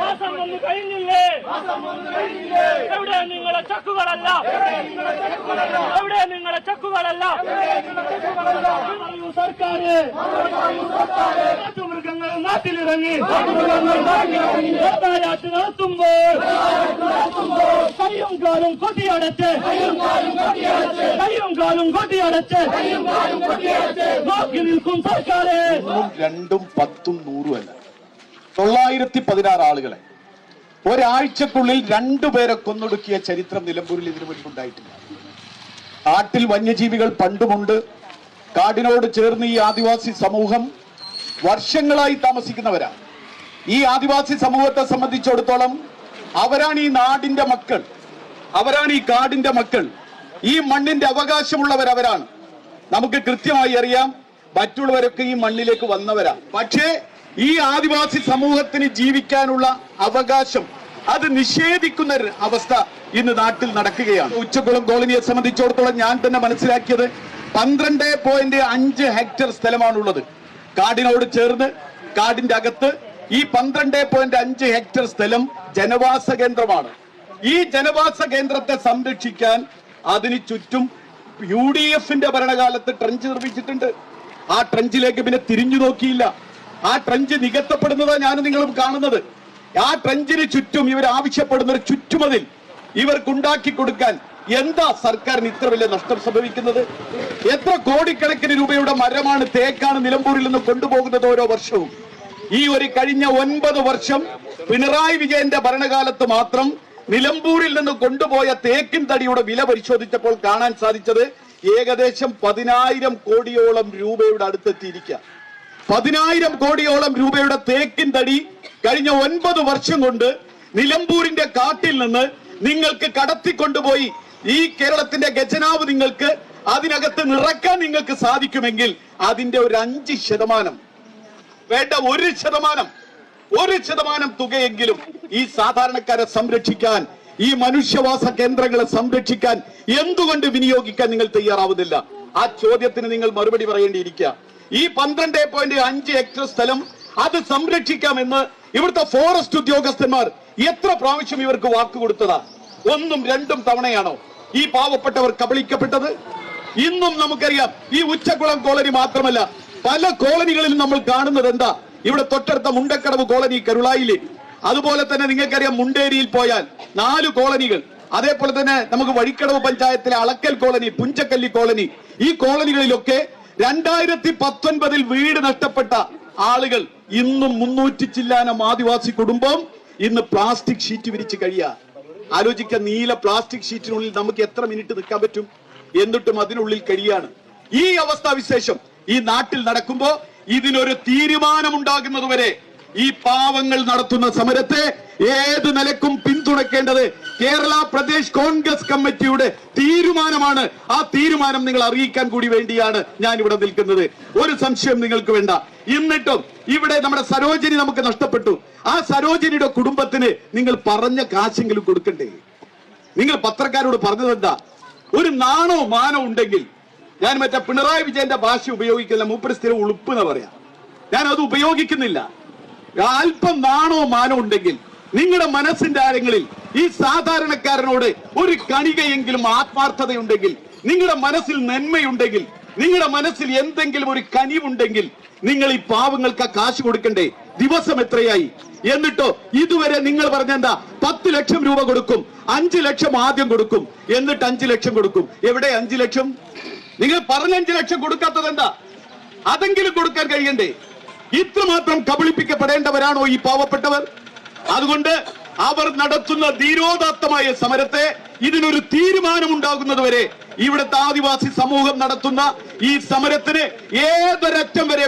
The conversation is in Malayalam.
മാസം ഒന്ന് കഴിഞ്ഞില്ലേ എവിടെ നിങ്ങളെ ചക്കുകളല്ല എവിടെ നിങ്ങളെ ചക്കുകളല്ല പറയൂ സർക്കാര് മൃഗങ്ങൾ നാട്ടിലിറങ്ങി വേട്ടയാട്ട് നടത്തുമ്പോൾ കയ്യും കാലും കൊട്ടിയടച്ച് കയ്യും കാലും കൊട്ടിയടച്ച് നോക്കി നിൽക്കും സർക്കാര് ഒന്നും രണ്ടും പത്തും നൂറും അല്ല തൊള്ളായിരത്തി പതിനാറ് ആളുകളെ ഒരാഴ്ചക്കുള്ളിൽ രണ്ടുപേരെ കൊന്നൊടുക്കിയ ചരിത്രം നിലമ്പൂരിൽ ഇതിനു മുൻപുണ്ടായിട്ടില്ല കാട്ടിൽ വന്യജീവികൾ പണ്ടുമുണ്ട്. കാടിനോട് ചേർന്ന് ഈ ആദിവാസി സമൂഹം വർഷങ്ങളായി താമസിക്കുന്നവരാണ്. ഈ ആദിവാസി സമൂഹത്തെ സംബന്ധിച്ചിടത്തോളം അവരാണ് ഈ നാടിന്റെ മക്കൾ. അവരാണ് ഈ കാടിന്റെ മക്കൾ. ഈ മണ്ണിന്റെ അവകാശമുള്ളവർ അവരാണ് നമുക്ക് കൃത്യമായി അറിയാം മറ്റുള്ളവരൊക്കെ ഈ മണ്ണിലേക്ക് വന്നവരാ. പക്ഷേ ഈ ആദിവാസി സമൂഹത്തിന് ജീവിക്കാനുള്ള അവകാശം അത് നിഷേധിക്കുന്ന അവസ്ഥ ഇന്ന് നാട്ടിൽ നടക്കുകയാണ്. ഉച്ചക്കുളം കോളനിയെ സംബന്ധിച്ചിടത്തോളം ഞാൻ തന്നെ മനസ്സിലാക്കിയത് പന്ത്രണ്ട് പോയിന്റ് അഞ്ച് ഹെക്ടർ സ്ഥലമാണുള്ളത്. കാടിനോട് ചേർന്ന് കാടിന്റെ അകത്ത് ഈ പന്ത്രണ്ട് പോയിന്റ് അഞ്ച് ഹെക്ടർ സ്ഥലം ജനവാസ കേന്ദ്രമാണ്. ഈ ജനവാസ കേന്ദ്രത്തെ സംരക്ഷിക്കാൻ അതിന് ചുറ്റും യു ഡി എഫിന്റെ ഭരണകാലത്ത് ട്രഞ്ച് നിർമ്മിച്ചിട്ടുണ്ട്. ആ ട്രഞ്ചിലേക്ക് പിന്നെ തിരിഞ്ഞു നോക്കിയില്ല. ആ ട്രഞ്ച് നികത്തപ്പെടുന്നതാ ഞാൻ നിങ്ങളും കാണുന്നത്. ആ ട്രഞ്ചിന് ചുറ്റും ഇവർ ആവശ്യപ്പെടുന്ന ഒരു ചുറ്റുമതിൽ ഇവർക്കുണ്ടാക്കി കൊടുക്കാൻ എന്താ സർക്കാരിന് ഇത്ര വലിയ നഷ്ടം സംഭവിക്കുന്നത്? എത്ര കോടിക്കണക്കിന് രൂപയുടെ മരമാണ് തേക്കാണ് നിലമ്പൂരിൽ നിന്ന് കൊണ്ടുപോകുന്നത് ഓരോ വർഷവും? ഈ ഒരു കഴിഞ്ഞ ഒൻപത് വർഷം പിണറായി വിജയന്റെ ഭരണകാലത്ത് മാത്രം നിലമ്പൂരിൽ നിന്ന് കൊണ്ടുപോയ തേക്കിൻ തടിയുടെ വില പരിശോധിച്ചപ്പോൾ കാണാൻ സാധിച്ചത് ഏകദേശം പതിനായിരം കോടിയോളം രൂപയുടെ അടുത്തെത്തിയിരിക്കുക. പതിനായിരം കോടിയോളം രൂപയുടെ തേക്കിൻ തടി കഴിഞ്ഞ ഒൻപത് വർഷം കൊണ്ട് നിലമ്പൂരിന്റെ കാട്ടിൽ നിന്ന് നിങ്ങൾക്ക് കടത്തിക്കൊണ്ടുപോയി ഈ കേരളത്തിന്റെ ഖജനാവ് നിങ്ങൾക്ക് അതിനകത്ത് നിറക്കാൻ നിങ്ങൾക്ക് സാധിക്കുമെങ്കിൽ അതിന്റെ ഒരു അഞ്ച് ശതമാനം. വേണ്ട ഒരു ശതമാനം. ഒരു ശതമാനം തുകയെങ്കിലും ഈ സാധാരണക്കാരെ സംരക്ഷിക്കാൻ ഈ മനുഷ്യവാസ കേന്ദ്രങ്ങളെ സംരക്ഷിക്കാൻ എന്തുകൊണ്ട് വിനിയോഗിക്കാൻ നിങ്ങൾ തയ്യാറാവുന്നില്ല? ആ ചോദ്യത്തിന് നിങ്ങൾ മറുപടി പറയേണ്ടിയിരിക്കുക. ഈ പന്ത്രണ്ട് പോയിന്റ് അഞ്ച് ഹെക്ടർ സ്ഥലം അത് സംരക്ഷിക്കാമെന്ന് ഇവിടുത്തെ ഫോറസ്റ്റ് ഉദ്യോഗസ്ഥന്മാർ എത്ര പ്രാവശ്യം ഇവർക്ക് വാക്ക് കൊടുത്തതാ? ഒന്നും രണ്ടും തവണയാണോ ഈ പാവപ്പെട്ടവർ കബളിക്കപ്പെട്ടത്? ഇന്നും നമുക്കറിയാം ഈ ഉച്ചക്കുളം കോളനി മാത്രമല്ല പല കോളനികളിലും നമ്മൾ കാണുന്നത് എന്താ? ഇവിടെ തൊട്ടടുത്ത മുണ്ടക്കടവ് കോളനി കരുളായിലെ അതുപോലെ തന്നെ നിങ്ങൾക്കറിയാം മുണ്ടേരിയിൽ പോയാൽ നാല് കോളനികൾ. അതേപോലെ തന്നെ നമുക്ക് വഴിക്കടവ് പഞ്ചായത്തിലെ അളക്കൽ കോളനി പുഞ്ചക്കല്ലി കോളനി. ഈ കോളനികളിലൊക്കെ രണ്ടായിരത്തി പത്തൊൻപതിൽ വീട് നഷ്ടപ്പെട്ട ആളുകൾ ഇന്നും മുന്നൂറ്റി ചില്ലാനം ആദിവാസി കുടുംബം ഇന്ന് പ്ലാസ്റ്റിക് ഷീറ്റ് വിരിച്ച് കഴിയുക ആലോചിക്ക നീല പ്ലാസ്റ്റിക് ഷീറ്റിനുള്ളിൽ നമുക്ക് എത്ര മിനിറ്റ് നിൽക്കാൻ പറ്റും? എന്നിട്ടും അതിനുള്ളിൽ കഴിയാണ്. ഈ അവസ്ഥാവിശേഷം ഈ നാട്ടിൽ നടക്കുമ്പോൾ ഇതിനൊരു തീരുമാനമുണ്ടാകുന്നതുവരെ ഈ പാവങ്ങൾ നടത്തുന്ന സമരത്തെ ഏത് നിലക്കും പിന്തുണയ്ക്കേണ്ടത് കേരള പ്രദേശ് കോൺഗ്രസ് കമ്മിറ്റിയുടെ തീരുമാനമാണ്. ആ തീരുമാനം നിങ്ങൾ അറിയിക്കാൻ കൂടി വേണ്ടിയാണ് ഞാൻ ഇവിടെ നിൽക്കുന്നത്. ഒരു സംശയം നിങ്ങൾക്ക് വേണ്ട. എന്നിട്ടും ഇവിടെ നമ്മുടെ സരോജിനി നമുക്ക് നഷ്ടപ്പെട്ടു. ആ സരോജിനിയുടെ കുടുംബത്തിന് നിങ്ങൾ പറഞ്ഞ കാശെങ്കിലും കൊടുക്കണ്ടേ? നിങ്ങൾ പത്രക്കാരോട് പറഞ്ഞത് എന്താ? ഒരു നാണോ മാനോ ഉണ്ടെങ്കിൽ ഞാൻ മറ്റേ പിണറായി വിജയന്റെ ഭാഷ ഉപയോഗിക്കുന്ന മൂപ്പര് സ്ഥിരം ഉളുപ്പ് എന്ന് പറയാം. ഞാൻ അത് ഉപയോഗിക്കുന്നില്ല. അല്പം നാണോ മാനോ ഉണ്ടെങ്കിൽ നിങ്ങളുടെ മനസ്സിന്റെ ആരങ്ങളിൽ ഈ സാധാരണക്കാരനോട് ഒരു കണികയെങ്കിലും ആത്മാർത്ഥതയുണ്ടെങ്കിൽ നിങ്ങളുടെ മനസ്സിൽ നന്മയുണ്ടെങ്കിൽ നിങ്ങളുടെ മനസ്സിൽ എന്തെങ്കിലും ഒരു കനിവുണ്ടെങ്കിൽ നിങ്ങൾ ഈ പാവങ്ങൾക്ക് കാശ് കൊടുക്കണ്ടേ? ദിവസം എത്രയായി? എന്നിട്ടോ ഇതുവരെ നിങ്ങൾ പറഞ്ഞ എന്താ? പത്ത് ലക്ഷം രൂപ കൊടുക്കും അഞ്ചു ലക്ഷം ആദ്യം കൊടുക്കും എന്നിട്ട് അഞ്ചു ലക്ഷം കൊടുക്കും. എവിടെ അഞ്ചു ലക്ഷം? നിങ്ങൾ പറഞ്ഞ അഞ്ചു ലക്ഷം കൊടുക്കാത്തത് എന്താ? അതെങ്കിലും കൊടുക്കാൻ കഴിയണ്ടേ? ഇത്രമാത്രം കബളിപ്പിക്കപ്പെടേണ്ടവരാണോ ഈ പാവപ്പെട്ടവർ? അതുകൊണ്ട് അവർ നടത്തുന്ന ധീരോദാത്തമായ സമരത്തെ ഇതിനൊരു തീരുമാനമുണ്ടാകുന്നതുവരെ ഇവിടുത്തെ ആദിവാസി സമൂഹം നടത്തുന്ന ഈ സമരത്തിന് ഏതൊരറ്റം വരെ